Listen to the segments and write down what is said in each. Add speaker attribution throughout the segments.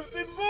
Speaker 1: you've been!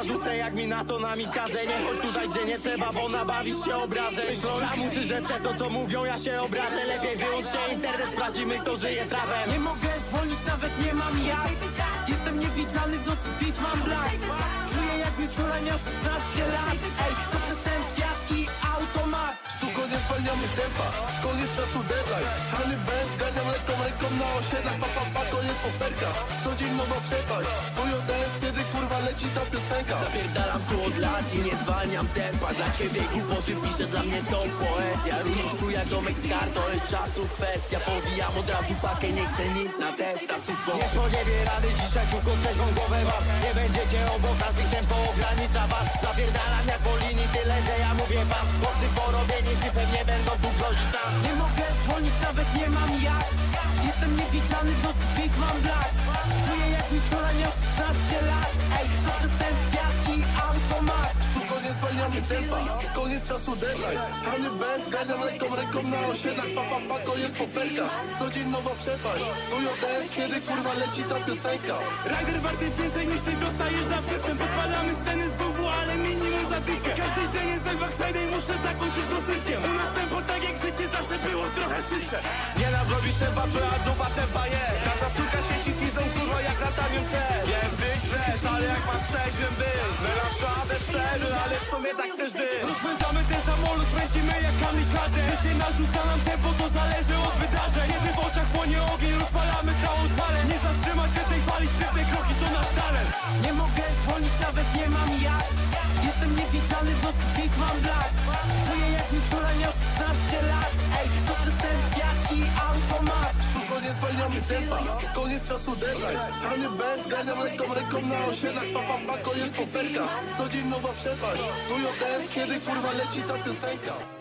Speaker 1: Narzucę jak mi na to namikazę Nie chodź tutaj gdzie nie trzeba, bo nabawisz się obrażę Myślą lamusy, że przez to co mówią ja się obrażę. Lepiej wyłączcie internet, sprawdzimy kto żyje trawem
Speaker 2: Nie mogę zwolnić, nawet nie mam jak. Jestem niewidzialny, w nocy fit mam black Czuję jakby wczoraj miał 16 lat. Ej, to przez
Speaker 3: zwalniamy tempa, koniec czasu deadline. Honey Benz, zgarniam lekką ręką na osiedlach. Pa, pa, pa, koniec po perkach, to dzień nowa przepaść. Tujo dance, kiedy kurwa leci ta piosenka.
Speaker 1: Zapierdalam tu od lat i nie zwalniam tempa. Dla ciebie głupoty pisze dla mnie tą poezja. Również tu jak domek star, to jest czasu kwestia. Powijam od razu pakę, nie chcę nic na testa, suko Nie spodziewie rady dzisiaj, suko, trzeźwą głowę mam Nie będziecie obok nas, ich tempo ogranicza was. Zapierdalam jak linii, tyle że ja mówię wam Chłopcy porobieni syfem nie będą tu grozić nam
Speaker 2: Nie mogę zwolnić, nawet nie mam jak. Jestem niewidzialny, w nocy fit mam black Czuję jakby wczoraj miał 16 lat Ej, to przez ten kwiat i automat.
Speaker 3: Suko, nie zwalniamy tempa, koniec czasu deadline Honey Benz, zgarniam lekką ręką na osiedlach. Pa, pa, pa, koniec po perkach, to dzień nowa przepaść. Tujo dance, kiedy kurwa leci ta piosenka.
Speaker 2: Rider warty więcej niż ty dostajesz za występ Podpalamy sceny z Każdy dzień jest jak Black Friday, muszę zakończyć go zyskiem U nas tempo tak jak życie zawsze było trochę szybsze.
Speaker 3: Nie nadrobisz tempa, a dupa tempa jest Żadna suka się sitwizą, kurwa jak latanią cię Wiem być fresh, ale jak mam trzeźwym Wyrasz bez przerwy, ale w sumie tak chcesz żyć.
Speaker 2: Rozpędzamy ten samolot, kręcimy jak kamikadze. Jeśli narzuca nam tempo, to zależne od wydarzeń. Kiedy w oczach płonie ogień, rozpalamy całą zwalę Nie zatrzymać się tej fali, sztywne kroki to nasz talent. Nie mogę zwolnić, nawet nie mam jak. Jestem niewidzialny, w nocy fit mam black Czuję jak mi wczoraj miał 16 lat. Ej, to przez kwiat i automat.
Speaker 3: Suko, nie zwalniamy tempa, koniec czasu deadline. Honey Benz, zgarniam lekką ręką na osiedlach. Pa, pa, pa, koniec to dzień nowa przepaść. Tujo dance, kiedy kurwa leci ta piosenka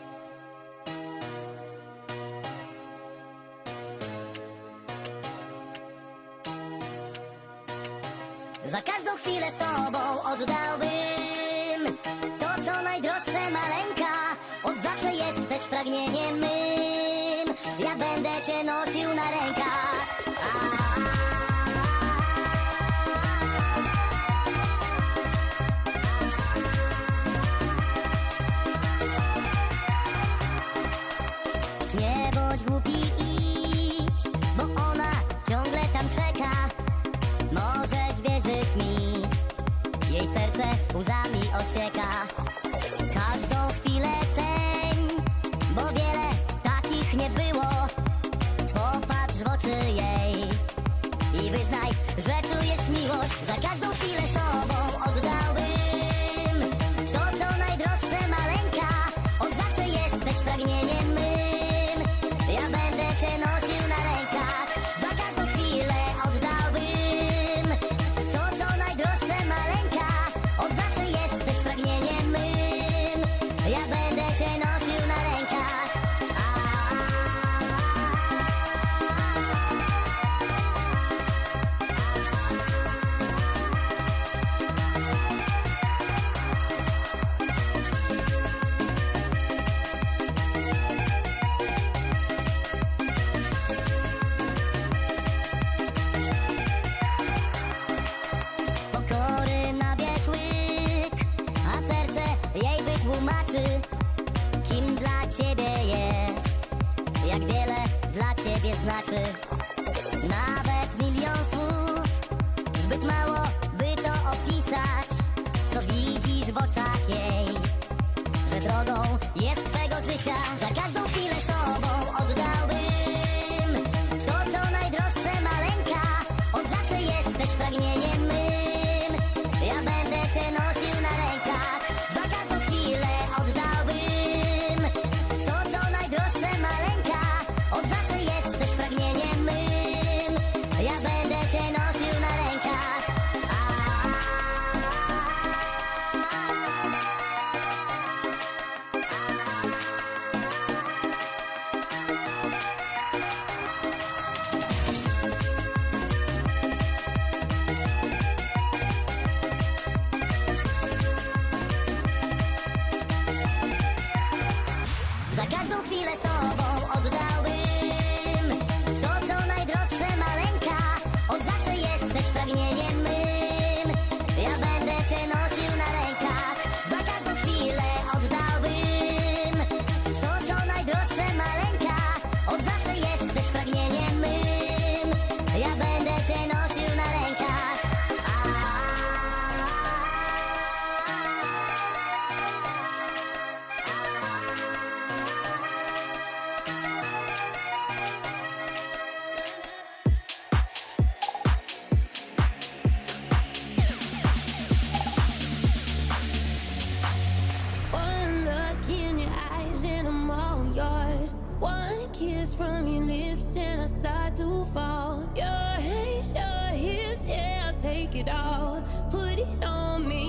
Speaker 4: Za każdą chwilę z tobą oddałbym To co najdroższe maleńka Od zawsze jesteś pragnieniem mym. Ja będę cię nosił na rękach Jej serce łzami ocieka. Każdą chwilę ceń Bo wiele takich nie było. Popatrz w oczy jej I wyznaj, że czujesz miłość Za każdą chwilę. Like that. każdą chwilę
Speaker 5: stop. fall. Your hands, your hips, yeah, I'll take it all. Put it on me.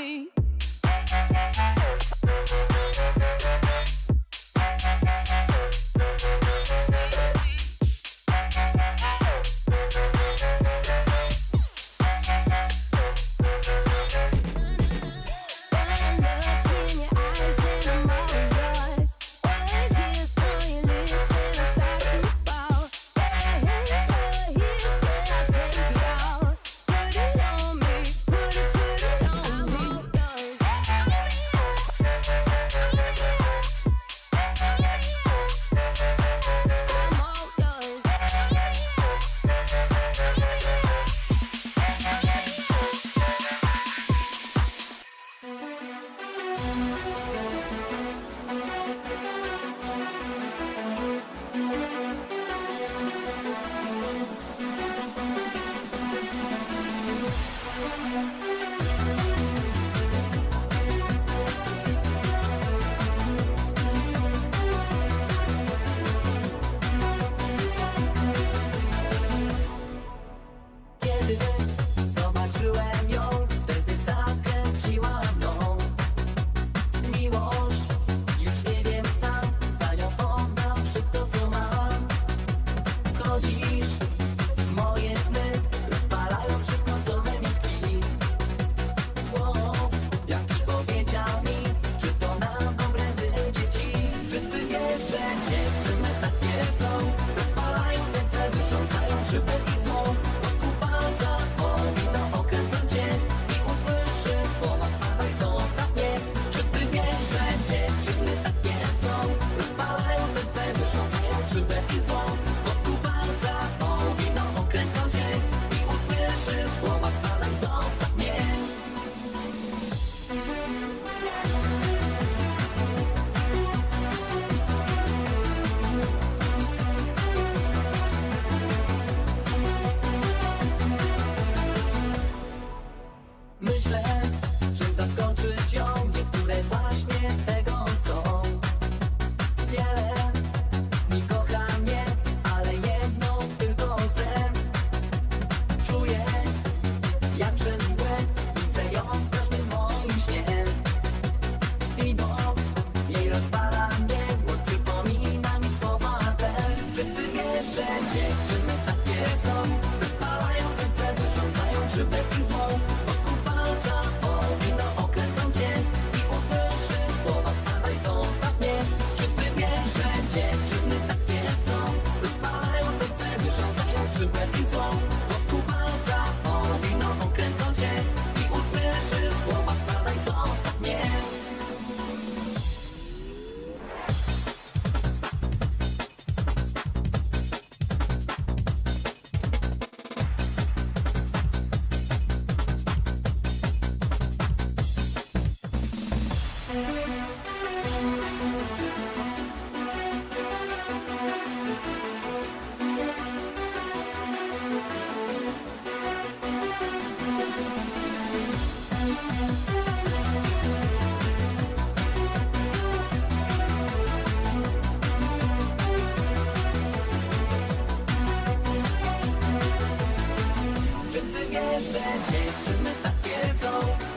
Speaker 5: melodies. siente. że dziewczyny takie są.